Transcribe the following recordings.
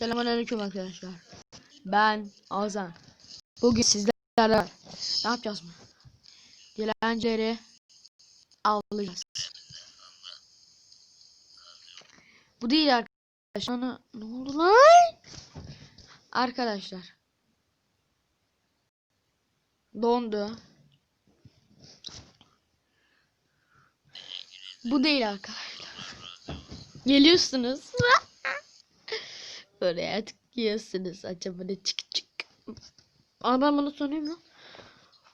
Selamünaleyküm arkadaşlar. Ben Azan. Bugün sizlerle ne yapacağız mı? Dilencileri avlayacağız. Bu değil arkadaşlar. Ne oldu lan? Arkadaşlar. Dondu. Bu değil arkadaşlar. Geliyorsunuz. Oraya tıklıyorsunuz. Acaba ne çık çık. Aa ben bunu söyleyeyim lan.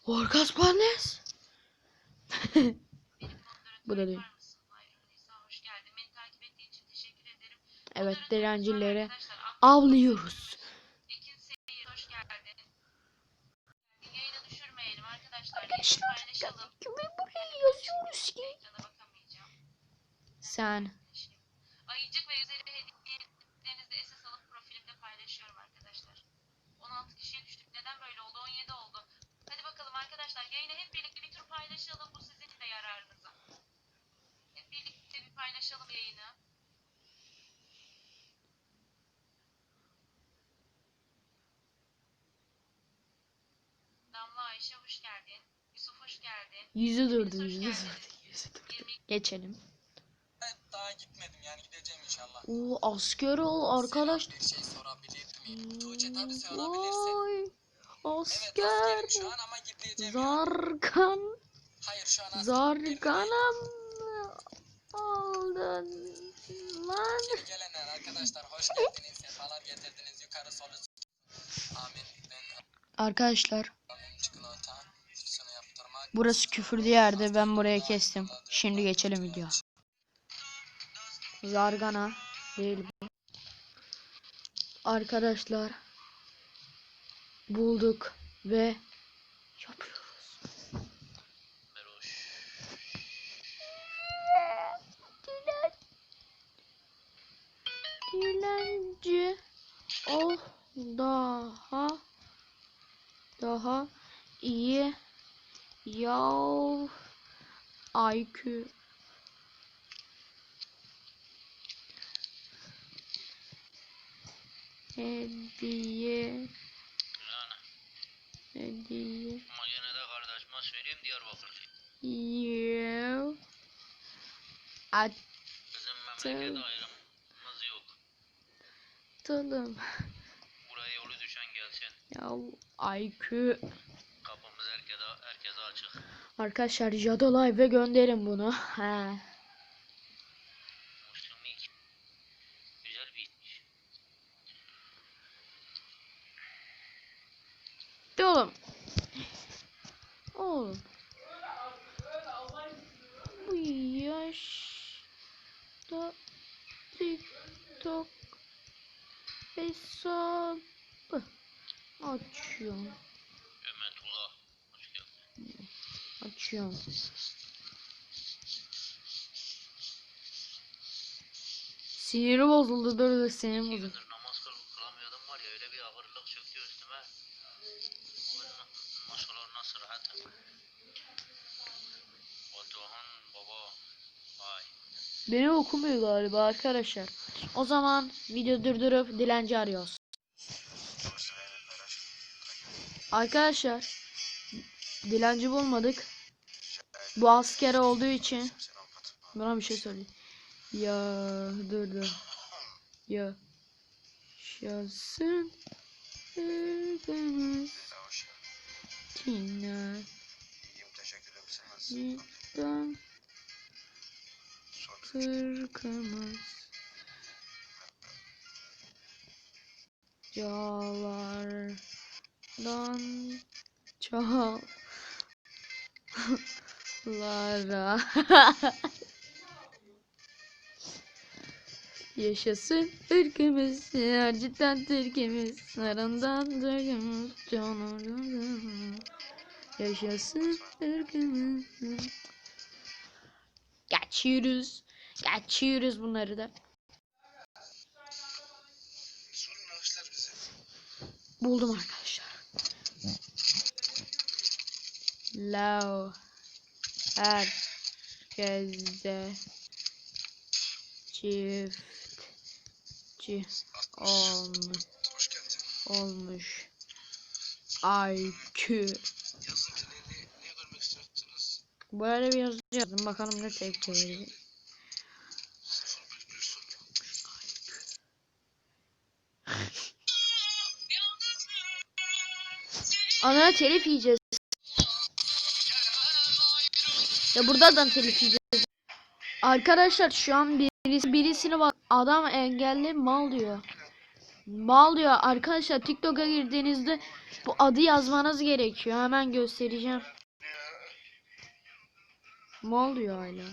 Orkas Parnes. Bu da değil. Evet direncileri avlıyoruz. Arkadaşlar. Buraya yazıyoruz ki? Sen. Yayını hep birlikte bir tur paylaşalım. Bu sizin de yararınıza. Hep birlikte bir paylaşalım yayını. Damla Ayşe hoş geldin. Yusuf hoş geldin. Yüzü durdu yüzü durdu. Yüzü durdu. 20 Geçelim. Ben daha gitmedim yani gideceğim inşallah. Oo asker ol arkadaş. Bir şey sorabilir miyim? Tuğçe tabii sorabilirsin. Evet Asker. askerim şu an ama. Zarkan. Zarganam. Aldın. Lan. Gelenler arkadaşlar hoş geldiniz. Sefalar getirdiniz. Yukarı solu. Amin. Ben Arkadaşlar burası küfürlü yerde ben buraya kestim. Şimdi geçelim video. Zargana değil bu. Arkadaşlar bulduk ve yapıyoruz. Dilen. Dilenci. Oh daha. Daha iyi. Yav. IQ hediye hediye Ama gene de kardeşime söyleyeyim Diyarbakırlı. you at Bizim memlekette ayrımımız yok. Atalım. Buraya yolu düşen gelsin. Ya IQ. Kapımız herkese, herkese açık. Arkadaşlar Jado Live'e gönderin bunu. He. Müslümik. Güzel bir itmiş. De oğlum. Oğlum. Bu yaşta TikTok hesabı açıyorum. Açıyorum. Siniri bozuldu dur dur sinirim bozuldu. namaz kıl, kılamıyordum var ya öyle bir ağırlık çöktü üstüme. Beni okumuyor galiba arkadaşlar. O zaman video durdurup dilenci arıyoruz. Arkadaşlar dilenci bulmadık. Bu asker olduğu için bana bir şey söyleyeyim. Ya dur dur. Ya şahsın ırgımız Tina Cidden Kırkımız. Yağlardan Çağlara Yaşasın ırkımız Cidden Türk'ümüz Narından Türk'ümüz Canarından Yaşasın ırkımız Geçiyoruz. Geçiyoruz bunları da. Buldum arkadaşlar. Lao. Herkese çift çi Olmuş. Olmuş. IQ. Böyle bir yazı yazdım. Bakalım ne tepki verecek. Ana telif yiyeceğiz. Ya burada adam telif yiyeceğiz. Arkadaşlar şu an birisi birisini bak adam engelli mal diyor. Mal diyor. Arkadaşlar TikTok'a girdiğinizde bu adı yazmanız gerekiyor. Hemen göstereceğim. Mal diyor hala.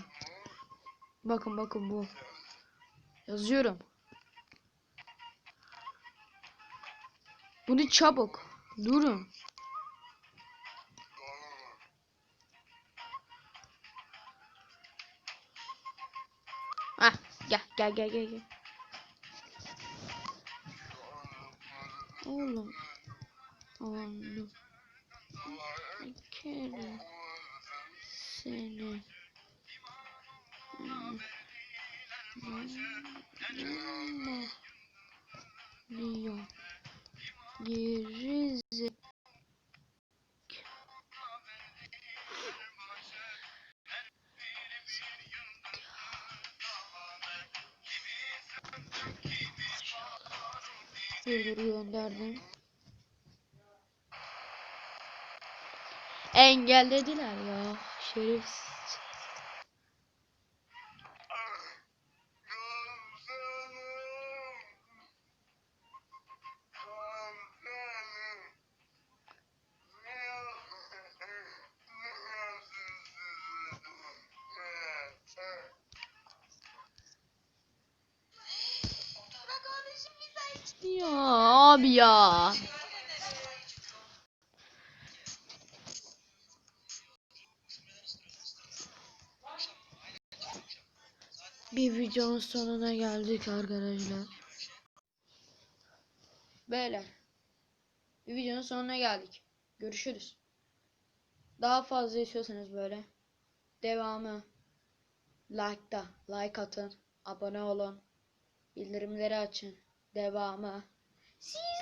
Bakın bakın bu. Yazıyorum. Bunu çabuk. Durun. Gel gel gel gel gel. Oğlum. Oğlum. Kere seni Anne. Diyor. Dur gönderdim. Engellediler ya. Şerefsiz. Ya abi ya. Bir videonun sonuna geldik arkadaşlar. Beyler. Bir videonun sonuna geldik. Görüşürüz. Daha fazla istiyorsanız böyle. Devamı. Like'da. Like atın. Abone olun. Bildirimleri açın. Devamı. See you.